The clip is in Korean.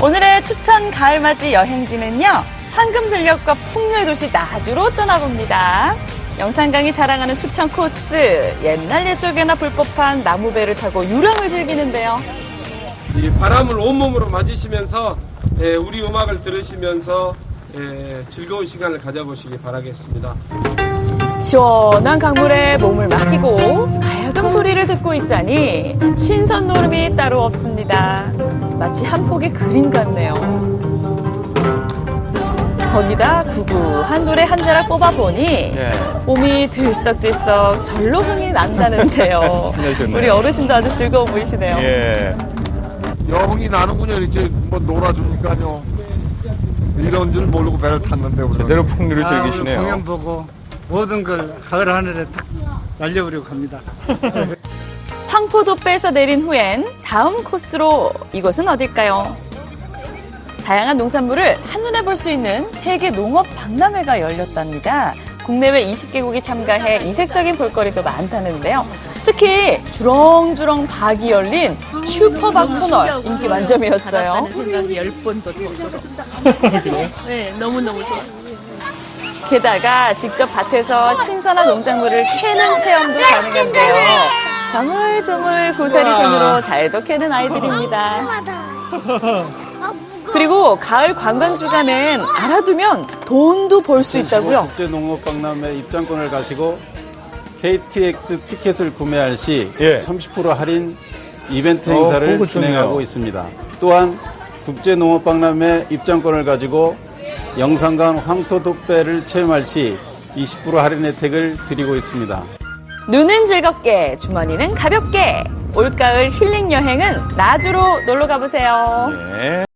오늘의 추천 가을맞이 여행지는요. 황금들녘과 풍류의 도시 나주로 떠나봅니다. 영산강이 자랑하는 추천 코스, 옛날 옛적에나 불법한 나무배를 타고 유령을 즐기는데요. 이 바람을 온몸으로 맞으시면서 예, 우리 음악을 들으시면서 예, 즐거운 시간을 가져보시기 바라겠습니다. 시원한 강물에 몸을 맡기고 가야금 소리를 듣고 있자니 신선 노름이 따로 없습니다. 마치 한 폭의 그림 같네요. 거기다 구구한 노래 한 자락 뽑아보니 예. 몸이 들썩들썩 절로 흥이 난다는데요. 신나셨네요. 우리 어르신도 아주 즐거워 보이시네요. 예. 여흥이 나는군요. 이렇게 뭐 놀아주니까요. 이런 줄 모르고 배를 탔는데 우리는. 제대로 풍류를 아, 즐기시네요. 공연 보고 모든 걸 가을 하늘에 탁 날려버리고 갑니다. 황포도 빼서 내린 후엔 다음 코스로 이곳은 어딜까요? 다양한 농산물을 한눈에 볼 수 있는 세계 농업 박람회가 열렸답니다. 국내외 20개국이 참가해 이색적인 볼거리도 많다는데요. 특히 주렁주렁 박이 열린 슈퍼박 터널 인기 만점이었어요. 생각이 번 더. 네, 너무너무 좋아요. 게다가 직접 밭에서 신선한 농작물을 캐는 체험도 가능한데요. 조물조물 고사리 손으로 잘도 캐는 아이들입니다. 그리고 가을 관광 주간엔 알아두면 돈도 벌 수 있다고요. 국제농업박람회 입장권을 가시고 KTX 티켓을 구매할 시 예. 30% 할인 이벤트 어, 행사를 그거 좋네요. 진행하고 있습니다. 또한 국제농업박람회 입장권을 가지고 영산강 황토독배를 체험할 시 20% 할인 혜택을 드리고 있습니다. 눈은 즐겁게, 주머니는 가볍게. 올가을 힐링 여행은 나주로 놀러 가보세요. 예.